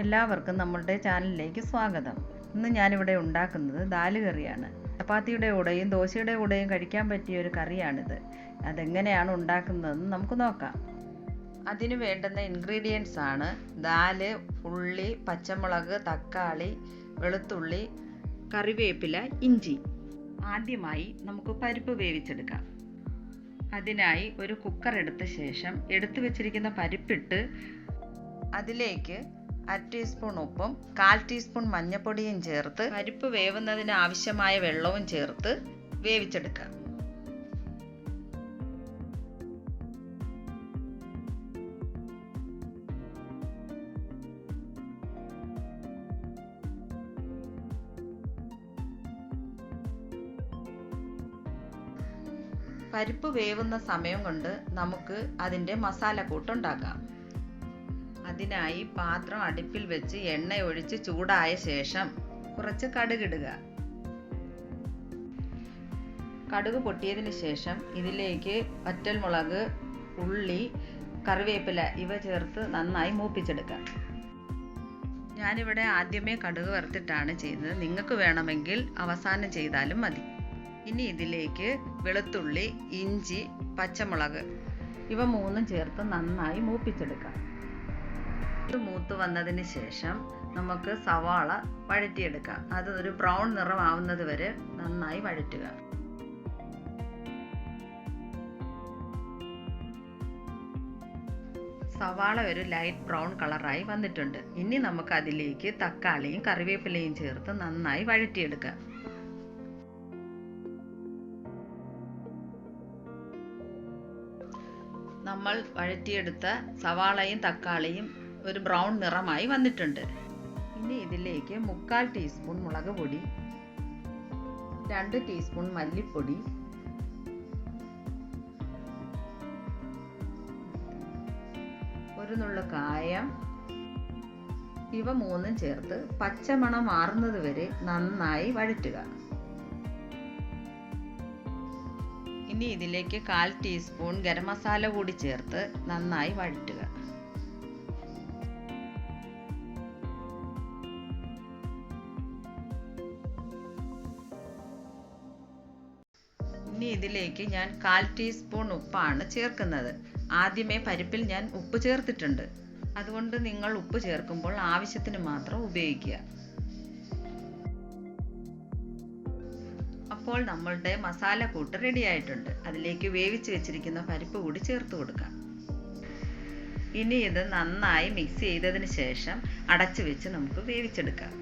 എല്ലാവർക്കും നമ്മളുടെ ചാനലിലേക്ക് സ്വാഗതം. ഇന്ന് ഞാനിവിടെ ഉണ്ടാക്കുന്നത് ദാൽ കറിയാണ്. ചപ്പാത്തിയുടെ കൂടെയും ദോശയുടെ കൂടെയും കഴിക്കാൻ പറ്റിയ ഒരു കറിയാണിത്. അതെങ്ങനെയാണ് ഉണ്ടാക്കുന്നതെന്ന് നമുക്ക് നോക്കാം. അതിന് വേണ്ടുന്ന ഇൻഗ്രീഡിയൻസ് ആണ് ദാൽ ഉള്ളി പച്ചമുളക് തക്കാളി വെളുത്തുള്ളി കറിവേപ്പില ഇഞ്ചി. ആദ്യമായി നമുക്ക് പരിപ്പ് വേവിച്ചെടുക്കാം. അതിനായി ഒരു കുക്കർ എടുത്ത ശേഷം എടുത്തു വെച്ചിരിക്കുന്ന പരിപ്പിട്ട് അതിലേക്ക് അര ടീസ്പൂൺ ഉപ്പും കാൽ ടീസ്പൂൺ മഞ്ഞൾപ്പൊടിയും ചേർത്ത് പരിപ്പ് വേവുന്നതിന് ആവശ്യമായ വെള്ളവും ചേർത്ത് വേവിച്ചെടുക്കുക. പരിപ്പ് വേവുന്ന സമയം കൊണ്ട് നമുക്ക് അതിന്റെ മസാലക്കൂട്ടുണ്ടാക്കാം അതിനായി പാത്രം അടുപ്പിൽ വെച്ച് എണ്ണ ഒഴിച്ച് ചൂടായ ശേഷം കുറച്ച് കടുകിടുക കടുക് പൊട്ടിയതിന് ശേഷം ഇതിലേക്ക് വറ്റൽമുളക് ഉള്ളി കറിവേപ്പില ഇവ ചേർത്ത് നന്നായി മൂപ്പിച്ചെടുക്കാം ഞാനിവിടെ ആദ്യമേ കടുക് വറുത്തിട്ടാണ് ചെയ്യുന്നത്. നിങ്ങൾക്ക് വേണമെങ്കിൽ അവസാനം ചെയ്താലും മതി. ഇനി ഇതിലേക്ക് വെളുത്തുള്ളി ഇഞ്ചി പച്ചമുളക് ഇവ മൂന്നും ചേർത്ത് നന്നായി മൂപ്പിച്ചെടുക്കാം മൂത്ത് വന്നതിന് ശേഷം നമുക്ക് സവാള വഴറ്റിയെടുക്കാം. അത് ഒരു ബ്രൗൺ നിറമാവുന്നത് വരെ നന്നായി വഴറ്റുക. സവാള ഒരു ലൈറ്റ് ബ്രൗൺ കളറായി വന്നിട്ടുണ്ട്. ഇനി നമുക്ക് അതിലേക്ക് തക്കാളിയും കറിവേപ്പിലയും ചേർത്ത് നന്നായി വഴറ്റിയെടുക്കാം. നമ്മൾ വഴറ്റിയെടുത്ത സവാളയും തക്കാളിയും ഒരു ബ്രൗൺ നിറമായി വന്നിട്ടുണ്ട്. ഇനി ഇതിലേക്ക് മുക്കാൽ ടീസ്പൂൺ മുളക് പൊടി രണ്ട് ടീസ്പൂൺ മല്ലിപ്പൊടി ഒരു നുള്ള കായം ഇവ മൂന്നും ചേർത്ത് പച്ചമണം മാറുന്നത് വരെ നന്നായി വഴറ്റുക. ഇനി ഇതിലേക്ക് കാൽ ടീസ്പൂൺ ഗരം മസാല കൂടി ചേർത്ത് നന്നായി വഴറ്റുക. ഇനി ഇതിലേക്ക് ഞാൻ കാൽ ടീസ്പൂൺ ഉപ്പാണ് ചേർക്കുന്നത്. ആദ്യമേ പരിപ്പിൽ ഞാൻ ഉപ്പ് ചേർത്തിട്ടുണ്ട്. അതുകൊണ്ട് നിങ്ങൾ ഉപ്പ് ചേർക്കുമ്പോൾ ആവശ്യത്തിന് മാത്രം ഉപയോഗിക്കുക. അപ്പോൾ നമ്മളുടെ മസാല കൂട്ട് റെഡി ആയിട്ടുണ്ട്. അതിലേക്ക് വേവിച്ച് വെച്ചിരിക്കുന്ന പരിപ്പ് കൂടി ചേർത്ത് കൊടുക്കാം. ഇനി ഇത് നന്നായി മിക്സ് ചെയ്തതിന് ശേഷം അടച്ചു വെച്ച് നമുക്ക് വേവിച്ചെടുക്കാം.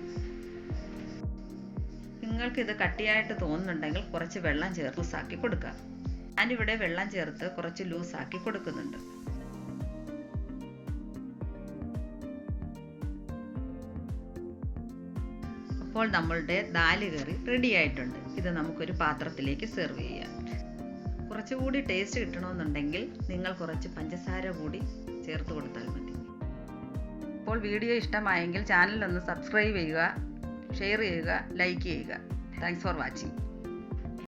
നിങ്ങൾക്ക് ഇത് കട്ടിയായിട്ട് തോന്നുന്നുണ്ടെങ്കിൽ കുറച്ച് വെള്ളം ചേർത്ത് ലൂസാക്കി കൊടുക്കാം ഞാനിവിടെ വെള്ളം ചേർത്ത് കുറച്ച് ലൂസാക്കി കൊടുക്കുന്നുണ്ട്. അപ്പോൾ നമ്മളുടെ ദാൽ കറി റെഡി ആയിട്ടുണ്ട്. ഇത് നമുക്കൊരു പാത്രത്തിലേക്ക് സെർവ് ചെയ്യാം. കുറച്ചുകൂടി ടേസ്റ്റ് കിട്ടണമെന്നുണ്ടെങ്കിൽ നിങ്ങൾ കുറച്ച് പഞ്ചസാര കൂടി ചേർത്ത് കൊടുത്താൽ മതി. അപ്പോൾ വീഡിയോ ഇഷ്ടമായെങ്കിൽ ചാനൽ ഒന്ന് സബ്സ്ക്രൈബ് ചെയ്യുക. ഷെയർ ചെയ്യുക ലൈക്ക് ചെയ്യുക. Thanks for watching